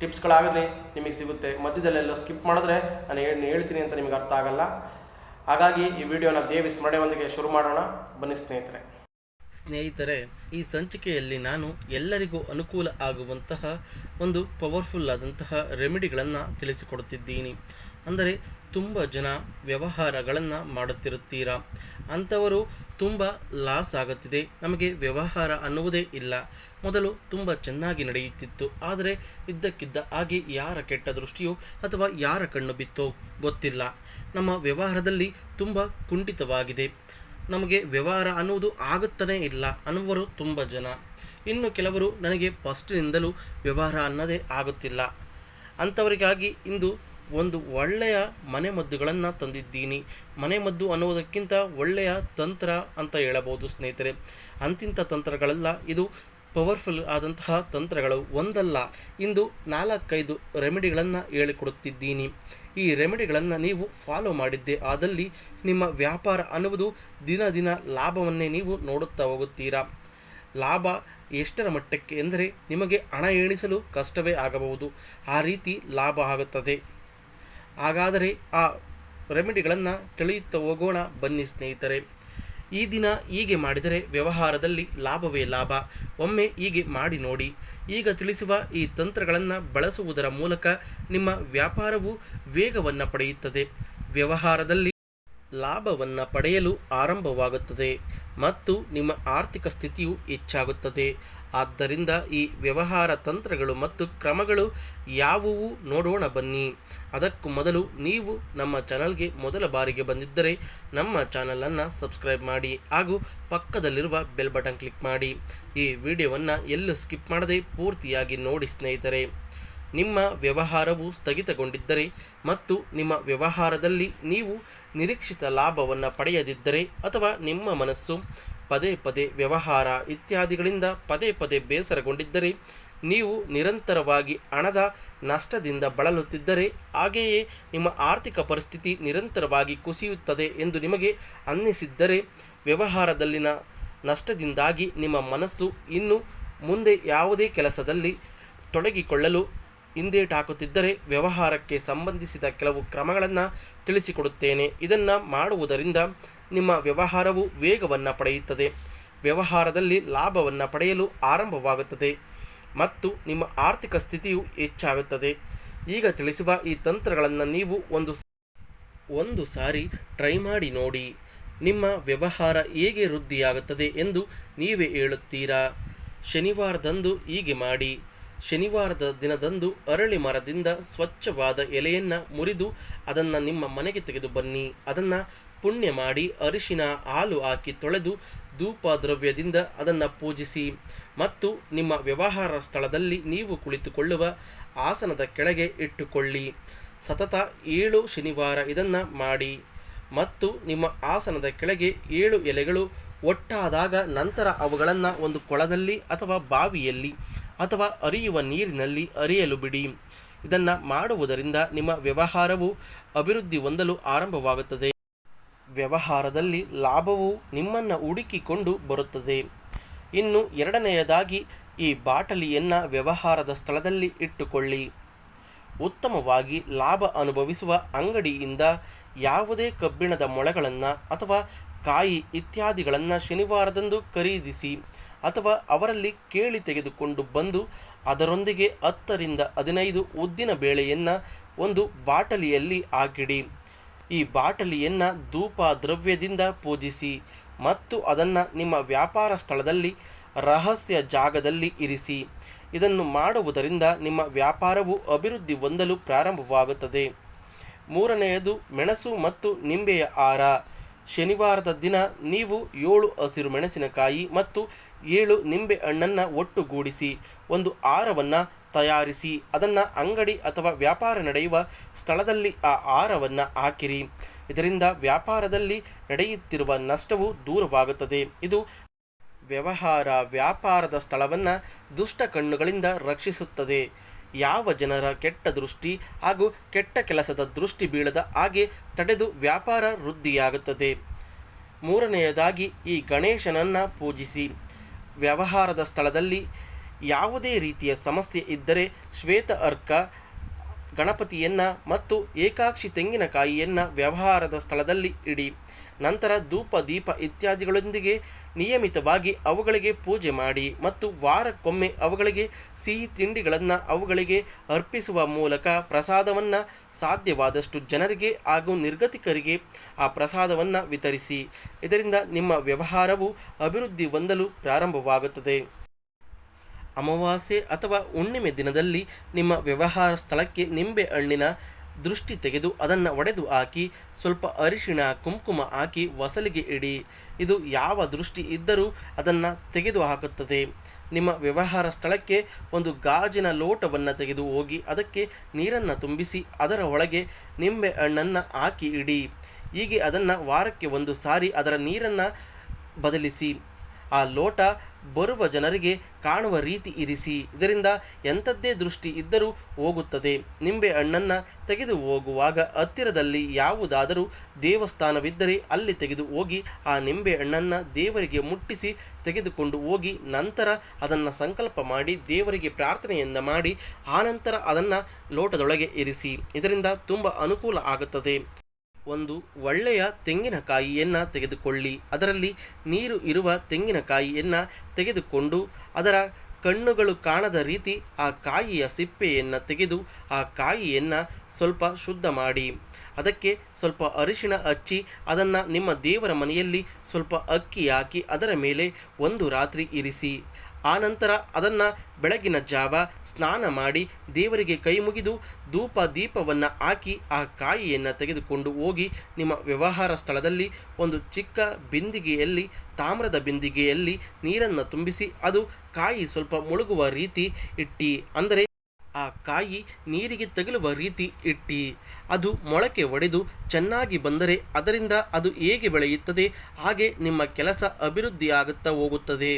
ಟಿಪ್ಸ್ಗಳಾಗಲಿ ನಿಮಗೆ ಸಿಗುತ್ತೆ. ಮಧ್ಯದಲ್ಲೆಲ್ಲ ಸ್ಕಿಪ್ ಮಾಡಿದ್ರೆ ನಾನು ಏನು ಹೇಳ್ತೀನಿ ಅಂತ ನಿಮಗೆ ಅರ್ಥ ಆಗಲ್ಲ. ಹಾಗಾಗಿ ಈ ವಿಡಿಯೋನ ದೇವಿ ಸ್ಮರಣೆಯೊಂದಿಗೆ ಶುರು ಮಾಡೋಣ. ಬನ್ನಿ ಸ್ನೇಹಿತರೆ. ಸ್ನೇಹಿತರೆ, ಈ ಸಂಚಿಕೆಯಲ್ಲಿ ನಾನು ಎಲ್ಲರಿಗೂ ಅನುಕೂಲ ಆಗುವಂತಹ ಒಂದು ಪವರ್ಫುಲ್ ಆದಂತಹ ರೆಮಿಡಿಗಳನ್ನು ತಿಳಿಸಿಕೊಡುತ್ತಿದ್ದೀನಿ. ಅಂದರೆ, ತುಂಬ ಜನ ವ್ಯವಹಾರಗಳನ್ನು ಮಾಡುತ್ತಿರುತ್ತೀರಾ? ಅಂಥವರು ತುಂಬ ಲಾಸ್ ಆಗುತ್ತಿದೆ. ನಮಗೆ ವ್ಯವಹಾರ ಅನ್ನುವುದೇ ಇಲ್ಲ. ಮೊದಲು ತುಂಬ ಚೆನ್ನಾಗಿ ನಡೆಯುತ್ತಿತ್ತು. ಆದರೆ, ಇದ್ದಕ್ಕಿದ್ದ ಹಾಗೆ ಯಾರ ಕೆಟ್ಟ ದೃಷ್ಟಿಯೋ ಅಥವಾ ಯಾರ ಕಣ್ಣು ಬಿತ್ತೋ ಗೊತ್ತಿಲ್ಲ. ನಮ್ಮ ವ್ಯವಹಾರದಲ್ಲಿ ತುಂಬ ಕುಂಠಿತವಾಗಿದೆ. ನಮಗೆ ವ್ಯವಹಾರ ಅನ್ನುವುದು ಆಗುತ್ತಲೇ ಇಲ್ಲ ಅನ್ನುವರು ತುಂಬ ಜನ. ಇನ್ನು ಕೆಲವರು ನನಗೆ ಫಸ್ಟ್ನಿಂದಲೂ ವ್ಯವಹಾರ ಅನ್ನೋದೇ ಆಗುತ್ತಿಲ್ಲ. ಅಂಥವರಿಗಾಗಿ ಇಂದು ಒಂದು ಒಳ್ಳೆಯ ಮನೆಮದ್ದುಗಳನ್ನು ತಂದಿದ್ದೀನಿ. ಮನೆಮದ್ದು ಅನ್ನುವುದಕ್ಕಿಂತ ಒಳ್ಳೆಯ ತಂತ್ರ ಅಂತ ಹೇಳಬಹುದು ಸ್ನೇಹಿತರೆ. ಅಂತಿಂಥ ತಂತ್ರಗಳೆಲ್ಲ ಇದು ಪವರ್ಫುಲ್ ಆದಂತಹ ತಂತ್ರಗಳು ಒಂದಲ್ಲ. ಇಂದು ನಾಲ್ಕೈದು ರೆಮಿಡಿಗಳನ್ನು ಹೇಳಿಕೊಡುತ್ತಿದ್ದೀನಿ. ಈ ರೆಮಿಡಿಗಳನ್ನು ನೀವು ಫಾಲೋ ಮಾಡಿದ್ದೆ ಆದಲ್ಲಿ ನಿಮ್ಮ ವ್ಯಾಪಾರ ಅನ್ನುವುದು ದಿನ ದಿನ ಲಾಭವನ್ನೇ ನೀವು ನೋಡುತ್ತಾ ಹೋಗುತ್ತೀರಾ. ಲಾಭ ಎಷ್ಟರ ಮಟ್ಟಕ್ಕೆ ಎಂದರೆ ನಿಮಗೆ ಹಣ ಎಣಿಸಲು ಕಷ್ಟವೇ ಆಗಬಹುದು. ಆ ರೀತಿ ಲಾಭ ಆಗುತ್ತದೆ. ಹಾಗಾದರೆ ಆ ರೆಮಿಡಿಗಳನ್ನು ತಿಳಿಯುತ್ತಾ ಹೋಗೋಣ ಬನ್ನಿ ಸ್ನೇಹಿತರೆ. ಈ ದಿನ ಹೀಗೆ ಮಾಡಿದರೆ ವ್ಯವಹಾರದಲ್ಲಿ ಲಾಭವೇ ಲಾಭ. ಒಮ್ಮೆ ಹೀಗೆ ಮಾಡಿ ನೋಡಿ. ಈಗ ತಿಳಿಸುವ ಈ ತಂತ್ರಗಳನ್ನು ಬಳಸುವುದರ ಮೂಲಕ ನಿಮ್ಮ ವ್ಯಾಪಾರವು ವೇಗವನ್ನು ಪಡೆಯುತ್ತದೆ. ವ್ಯವಹಾರದಲ್ಲಿ ಲಾಭವನ್ನು ಪಡೆಯಲು ಆರಂಭವಾಗುತ್ತದೆ ಮತ್ತು ನಿಮ್ಮ ಆರ್ಥಿಕ ಸ್ಥಿತಿಯು ಹೆಚ್ಚಾಗುತ್ತದೆ. ಆದ್ದರಿಂದ ಈ ವ್ಯವಹಾರ ತಂತ್ರಗಳು ಮತ್ತು ಕ್ರಮಗಳು ಯಾವುವು ನೋಡೋಣ ಬನ್ನಿ. ಅದಕ್ಕೂ ಮೊದಲು ನೀವು ನಮ್ಮ ಚಾನಲ್ಗೆ ಮೊದಲ ಬಾರಿಗೆ ಬಂದಿದ್ದರೆ ನಮ್ಮ ಚಾನಲನ್ನು ಸಬ್ಸ್ಕ್ರೈಬ್ ಮಾಡಿ ಹಾಗೂ ಪಕ್ಕದಲ್ಲಿರುವ ಬೆಲ್ ಬಟನ್ ಕ್ಲಿಕ್ ಮಾಡಿ. ಈ ವಿಡಿಯೋವನ್ನು ಎಲ್ಲೂ ಸ್ಕಿಪ್ ಮಾಡದೆ ಪೂರ್ತಿಯಾಗಿ ನೋಡಿ ಸ್ನೇಹಿತರೆ. ನಿಮ್ಮ ವ್ಯವಹಾರವು ಸ್ಥಗಿತಗೊಂಡಿದ್ದರೆ ಮತ್ತು ನಿಮ್ಮ ವ್ಯವಹಾರದಲ್ಲಿ ನೀವು ನಿರೀಕ್ಷಿತ ಲಾಭವನ್ನು ಪಡೆಯದಿದ್ದರೆ ಅಥವಾ ನಿಮ್ಮ ಮನಸ್ಸು ಪದೇ ಪದೇ ವ್ಯವಹಾರ ಇತ್ಯಾದಿಗಳಿಂದ ಪದೇ ಪದೇ ಬೇಸರಗೊಂಡಿದ್ದರೆ, ನೀವು ನಿರಂತರವಾಗಿ ಹಣದ ನಷ್ಟದಿಂದ ಬಳಲುತ್ತಿದ್ದರೆ, ಹಾಗೆಯೇ ನಿಮ್ಮ ಆರ್ಥಿಕ ಪರಿಸ್ಥಿತಿ ನಿರಂತರವಾಗಿ ಕುಸಿಯುತ್ತದೆ ಎಂದು ನಿಮಗೆ ಅನ್ನಿಸಿದ್ದರೆ, ವ್ಯವಹಾರದಲ್ಲಿನ ನಷ್ಟದಿಂದಾಗಿ ನಿಮ್ಮ ಮನಸ್ಸು ಇನ್ನು ಮುಂದೆ ಯಾವುದೇ ಕೆಲಸದಲ್ಲಿ ತೊಡಗಿಕೊಳ್ಳಲು ಹಿಂದೇಟಾಕುತ್ತಿದ್ದರೆ, ವ್ಯವಹಾರಕ್ಕೆ ಸಂಬಂಧಿಸಿದ ಕೆಲವು ಕ್ರಮಗಳನ್ನು ತಿಳಿಸಿಕೊಡುತ್ತೇನೆ. ಇದನ್ನು ಮಾಡುವುದರಿಂದ ನಿಮ್ಮ ವ್ಯವಹಾರವು ವೇಗವನ್ನು ಪಡೆಯುತ್ತದೆ. ವ್ಯವಹಾರದಲ್ಲಿ ಲಾಭವನ್ನು ಪಡೆಯಲು ಆರಂಭವಾಗುತ್ತದೆ ಮತ್ತು ನಿಮ್ಮ ಆರ್ಥಿಕ ಸ್ಥಿತಿಯು ಹೆಚ್ಚಾಗುತ್ತದೆ. ಈಗ ತಿಳಿಸುವ ಈ ತಂತ್ರಗಳನ್ನು ನೀವು ಒಂದು ಒಂದು ಸಾರಿ ಟ್ರೈ ಮಾಡಿ ನೋಡಿ. ನಿಮ್ಮ ವ್ಯವಹಾರ ಹೇಗೆ ವೃದ್ಧಿಯಾಗುತ್ತದೆ ಎಂದು ನೀವೇ ಹೇಳುತ್ತೀರಾ? ಶನಿವಾರದಂದು ಹೀಗೆ ಮಾಡಿ. ಶನಿವಾರದ ದಿನದಂದು ಅರಳಿ ಮರದಿಂದ ಸ್ವಚ್ಛವಾದ ಎಲೆಯನ್ನು ಮುರಿದು ಅದನ್ನು ನಿಮ್ಮ ಮನೆಗೆ ತೆಗೆದು ಬನ್ನಿ. ಅದನ್ನು ಪುಣ್ಯ ಮಾಡಿ ಅರಿಶಿನ ಹಾಲು ಹಾಕಿ ತೊಳೆದು ಧೂಪ ದ್ರವ್ಯದಿಂದ ಅದನ್ನು ಪೂಜಿಸಿ. ಮತ್ತು ನಿಮ್ಮ ವ್ಯವಹಾರ ಸ್ಥಳದಲ್ಲಿ ನೀವು ಕುಳಿತುಕೊಳ್ಳುವ ಆಸನದ ಕೆಳಗೆ ಇಟ್ಟುಕೊಳ್ಳಿ. ಸತತ ಏಳು ಶನಿವಾರ ಇದನ್ನು ಮಾಡಿ. ಮತ್ತು ನಿಮ್ಮ ಆಸನದ ಕೆಳಗೆ ಏಳು ಎಲೆಗಳು ಒಟ್ಟಾದಾಗ ನಂತರ ಅವುಗಳನ್ನು ಒಂದು ಕೊಳದಲ್ಲಿ ಅಥವಾ ಬಾವಿಯಲ್ಲಿ ಅಥವಾ ಅರಿಯುವ ನೀರಿನಲ್ಲಿ ಅರಿಯಲು ಬಿಡಿ. ಇದನ್ನು ಮಾಡುವುದರಿಂದ ನಿಮ್ಮ ವ್ಯವಹಾರವು ಅಭಿವೃದ್ಧಿ ಹೊಂದಲು ಆರಂಭವಾಗುತ್ತದೆ. ವ್ಯವಹಾರದಲ್ಲಿ ಲಾಭವು ನಿಮ್ಮನ್ನು ಹುಡುಕಿಕೊಂಡು ಬರುತ್ತದೆ. ಇನ್ನು ಎರಡನೆಯದಾಗಿ, ಈ ಬಾಟಲಿಯನ್ನು ವ್ಯವಹಾರದ ಸ್ಥಳದಲ್ಲಿ ಇಟ್ಟುಕೊಳ್ಳಿ. ಉತ್ತಮವಾಗಿ ಲಾಭ ಅನುಭವಿಸುವ ಅಂಗಡಿಯಿಂದ ಯಾವುದೇ ಕಬ್ಬಿಣದ ಮೊಳೆಗಳನ್ನು ಅಥವಾ ಕಾಯಿ ಇತ್ಯಾದಿಗಳನ್ನು ಶನಿವಾರದಂದು ಖರೀದಿಸಿ ಅಥವಾ ಅವರಲ್ಲಿ ಕೇಳಿ ತೆಗೆದುಕೊಂಡು ಬಂದು ಅದರೊಂದಿಗೆ ಹತ್ತರಿಂದ ಹದಿನೈದು ಉದ್ದಿನ ಬೇಳೆಯನ್ನು ಒಂದು ಬಾಟಲಿಯಲ್ಲಿ ಹಾಕಿಡಿ. ಈ ಬಾಟಲಿಯನ್ನು ಧೂಪ ದ್ರವ್ಯದಿಂದ ಪೂಜಿಸಿ ಮತ್ತು ಅದನ್ನು ನಿಮ್ಮ ವ್ಯಾಪಾರ ಸ್ಥಳದಲ್ಲಿ, ರಹಸ್ಯ ಜಾಗದಲ್ಲಿ ಇರಿಸಿ. ಇದನ್ನು ಮಾಡುವುದರಿಂದ ನಿಮ್ಮ ವ್ಯಾಪಾರವು ಅಭಿವೃದ್ಧಿ ಹೊಂದಲು ಪ್ರಾರಂಭವಾಗುತ್ತದೆ. ಮೂರನೆಯದು, ಮೆಣಸು ಮತ್ತು ನಿಂಬೆಯ ಆರ. ಶನಿವಾರದ ದಿನ ನೀವು ಏಳು ಹಸಿರು ಮೆಣಸಿನಕಾಯಿ ಮತ್ತು ಏಳು ನಿಂಬೆ ಹಣ್ಣನ್ನು ಒಟ್ಟುಗೂಡಿಸಿ, ಒಂದು ಆಹಾರವನ್ನು ತಯಾರಿಸಿ ಅದನ್ನು ಅಂಗಡಿ ಅಥವಾ ವ್ಯಾಪಾರ ನಡೆಯುವ ಸ್ಥಳದಲ್ಲಿ ಆ ಆಹಾರವನ್ನು ಹಾಕಿರಿ. ಇದರಿಂದ ವ್ಯಾಪಾರದಲ್ಲಿ ನಡೆಯುತ್ತಿರುವ ನಷ್ಟವು ದೂರವಾಗುತ್ತದೆ. ಇದು ವ್ಯವಹಾರ ವ್ಯಾಪಾರದ ಸ್ಥಳವನ್ನು ದುಷ್ಟ ಕಣ್ಣುಗಳಿಂದ ರಕ್ಷಿಸುತ್ತದೆ. ಯಾವ ಜನರ ಕೆಟ್ಟ ದೃಷ್ಟಿ ಹಾಗೂ ಕೆಟ್ಟ ಕೆಲಸದ ದೃಷ್ಟಿ ಬೀಳದ ಹಾಗೆ ತಡೆದು ವ್ಯಾಪಾರ ವೃದ್ಧಿಯಾಗುತ್ತದೆ. ಮೂರನೆಯದಾಗಿ ಈ ಗಣೇಶನನ್ನು ಪೂಜಿಸಿ. ವ್ಯವಹಾರದ ಸ್ಥಳದಲ್ಲಿ ಯಾವುದೇ ರೀತಿಯ ಸಮಸ್ಯೆ ಇದ್ದರೆ ಶ್ವೇತ ಅರ್ಕ, ಗಣಪತಿಯನ್ನು ಮತ್ತು ಏಕಾಕ್ಷಿ ತೆಂಗಿನಕಾಯಿಯನ್ನು ವ್ಯವಹಾರದ ಸ್ಥಳದಲ್ಲಿ ಇಡಿ. ನಂತರ ಧೂಪ, ದೀಪ ಇತ್ಯಾದಿಗಳೊಂದಿಗೆ ನಿಯಮಿತವಾಗಿ ಅವುಗಳಿಗೆ ಪೂಜೆ ಮಾಡಿ ಮತ್ತು ವಾರಕ್ಕೊಮ್ಮೆ ಅವುಗಳಿಗೆ ಸಿಹಿ ತಿಂಡಿಗಳನ್ನು ಅವುಗಳಿಗೆ ಅರ್ಪಿಸುವ ಮೂಲಕ ಪ್ರಸಾದವನ್ನು ಸಾಧ್ಯವಾದಷ್ಟು ಜನರಿಗೆ ಹಾಗೂ ನಿರ್ಗತಿಕರಿಗೆ ಆ ಪ್ರಸಾದವನ್ನು ವಿತರಿಸಿ. ಇದರಿಂದ ನಿಮ್ಮ ವ್ಯವಹಾರವು ಅಭಿವೃದ್ಧಿ ಹೊಂದಲು ಪ್ರಾರಂಭವಾಗುತ್ತದೆ. ಅಮಾವಾಸ್ಯೆ ಅಥವಾ ಹುಣ್ಣಿಮೆ ದಿನದಲ್ಲಿ ನಿಮ್ಮ ವ್ಯವಹಾರ ಸ್ಥಳಕ್ಕೆ ನಿಂಬೆ ಹಣ್ಣಿನ ದೃಷ್ಟಿ ತೆಗೆದು ಅದನ್ನು ಒಡೆದು ಹಾಕಿ, ಸ್ವಲ್ಪ ಅರಿಶಿಣ, ಕುಂಕುಮ ಹಾಕಿ ವಸಲಿಗೆ ಇಡಿ. ಇದು ಯಾವ ದೃಷ್ಟಿ ಇದ್ದರೂ ಅದನ್ನು ತೆಗೆದು ಹಾಕುತ್ತದೆ. ನಿಮ್ಮ ವ್ಯವಹಾರ ಸ್ಥಳಕ್ಕೆ ಒಂದು ಗಾಜಿನ ಲೋಟವನ್ನು ತೆಗೆದು ಹೋಗಿ, ಅದಕ್ಕೆ ನೀರನ್ನು ತುಂಬಿಸಿ, ಅದರ ಒಳಗೆ ನಿಂಬೆ ಹಣ್ಣನ್ನು ಹಾಕಿ ಇಡಿ. ಹೀಗೆ ಅದನ್ನು ವಾರಕ್ಕೆ ಒಂದು ಸಾರಿ ಅದರ ನೀರನ್ನು ಬದಲಿಸಿ. ಆ ಲೋಟ ಬರುವ ಜನರಿಗೆ ಕಾಣುವ ರೀತಿ ಇರಿಸಿ. ಇದರಿಂದ ಎಂಥದ್ದೇ ದೃಷ್ಟಿ ಇದ್ದರೂ ಹೋಗುತ್ತದೆ. ನಿಂಬೆ ಹಣ್ಣನ್ನು ತೆಗೆದು ಹೋಗುವಾಗ ಹತ್ತಿರದಲ್ಲಿ ಯಾವುದಾದರೂ ದೇವಸ್ಥಾನವಿದ್ದರೆ ಅಲ್ಲಿ ತೆಗೆದು ಹೋಗಿ ಆ ನಿಂಬೆ ಹಣ್ಣನ್ನು ದೇವರಿಗೆ ಮುಟ್ಟಿಸಿ ತೆಗೆದುಕೊಂಡು ಹೋಗಿ ನಂತರ ಅದನ್ನು ಸಂಕಲ್ಪ ಮಾಡಿ ದೇವರಿಗೆ ಪ್ರಾರ್ಥನೆಯನ್ನು ಮಾಡಿ ಆನಂತರ ಅದನ್ನು ಲೋಟದೊಳಗೆ ಇರಿಸಿ. ಇದರಿಂದ ತುಂಬ ಅನುಕೂಲ ಆಗುತ್ತದೆ. ಒಂದು ಒಳ್ಳೆಯ ತೆಂಗಿನಕಾಯಿಯನ್ನು ತೆಗೆದುಕೊಳ್ಳಿ. ಅದರಲ್ಲಿ ನೀರು ಇರುವ ತೆಂಗಿನಕಾಯಿಯನ್ನು ತೆಗೆದುಕೊಂಡು ಅದರ ಕಣ್ಣುಗಳು ಕಾಣದ ರೀತಿ ಆ ಕಾಯಿಯ ಸಿಪ್ಪೆಯನ್ನು ತೆಗೆದು ಆ ಕಾಯಿಯನ್ನು ಸ್ವಲ್ಪ ಶುದ್ಧ ಮಾಡಿ. ಅದಕ್ಕೆ ಸ್ವಲ್ಪ ಅರಿಶಿಣ ಹಚ್ಚಿ ಅದನ್ನು ನಿಮ್ಮ ದೇವರ ಮನೆಯಲ್ಲಿ ಸ್ವಲ್ಪ ಅಕ್ಕಿ ಹಾಕಿ ಅದರ ಮೇಲೆ ಒಂದು ರಾತ್ರಿ ಇರಿಸಿ. ಆನಂತರ ಅದನ್ನು ಬೆಳಗಿನ ಜಾವ ಸ್ನಾನ ಮಾಡಿ ದೇವರಿಗೆ ಕೈ ಮುಗಿದು ಧೂಪ ದೀಪವನ್ನು ಹಾಕಿ ಆ ಕಾಯಿಯನ್ನು ತೆಗೆದುಕೊಂಡು ಹೋಗಿ ನಿಮ್ಮ ವ್ಯವಹಾರ ಸ್ಥಳದಲ್ಲಿ ಒಂದು ಚಿಕ್ಕ ಬಿಂದಿಗೆಯಲ್ಲಿ, ತಾಮ್ರದ ಬಿಂದಿಗೆಯಲ್ಲಿ ನೀರನ್ನು ತುಂಬಿಸಿ ಅದು ಕಾಯಿ ಸ್ವಲ್ಪ ಮುಳುಗುವ ರೀತಿ ಇಟ್ಟಿ. ಅಂದರೆ ಆ ಕಾಯಿ ನೀರಿಗೆ ತಗಲುವ ರೀತಿ ಇಟ್ಟಿ. ಅದು ಮೊಳಕೆ ಒಡೆದು ಚೆನ್ನಾಗಿ ಬಂದರೆ ಅದರಿಂದ ಅದು ಹೇಗೆ ಬೆಳೆಯುತ್ತದೆ, ಹಾಗೆ ನಿಮ್ಮ ಕೆಲಸ ಅಭಿವೃದ್ಧಿಯಾಗುತ್ತಾ ಹೋಗುತ್ತದೆ.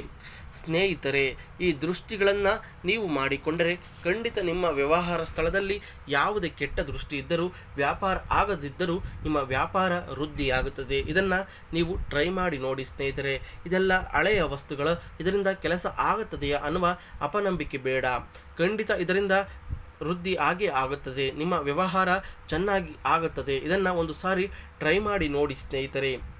ಸ್ನೇಹಿತರೆ, ಈ ದೃಷ್ಟಿಗಳನ್ನು ನೀವು ಮಾಡಿಕೊಂಡರೆ ಖಂಡಿತ ನಿಮ್ಮ ವ್ಯವಹಾರ ಸ್ಥಳದಲ್ಲಿ ಯಾವುದೇ ಕೆಟ್ಟ ದೃಷ್ಟಿ ಇದ್ದರೂ, ವ್ಯಾಪಾರ ಆಗದಿದ್ದರೂ ನಿಮ್ಮ ವ್ಯಾಪಾರ ವೃದ್ಧಿಯಾಗುತ್ತದೆ. ಇದನ್ನು ನೀವು ಟ್ರೈ ಮಾಡಿ ನೋಡಿ ಸ್ನೇಹಿತರೆ. ಇದೆಲ್ಲ ಹಳೆಯ ವಸ್ತುಗಳು, ಇದರಿಂದ ಕೆಲಸ ಆಗುತ್ತದೆಯಾ ಅನ್ನುವ ಅಪನಂಬಿಕೆ ಬೇಡ. ಖಂಡಿತ ಇದರಿಂದ ವೃದ್ಧಿ ಆಗೇ ಆಗುತ್ತದೆ. ನಿಮ್ಮ ವ್ಯವಹಾರ ಚೆನ್ನಾಗಿ ಆಗುತ್ತದೆ. ಇದನ್ನು ಒಂದು ಸಾರಿ ಟ್ರೈ ಮಾಡಿ ನೋಡಿ ಸ್ನೇಹಿತರೆ.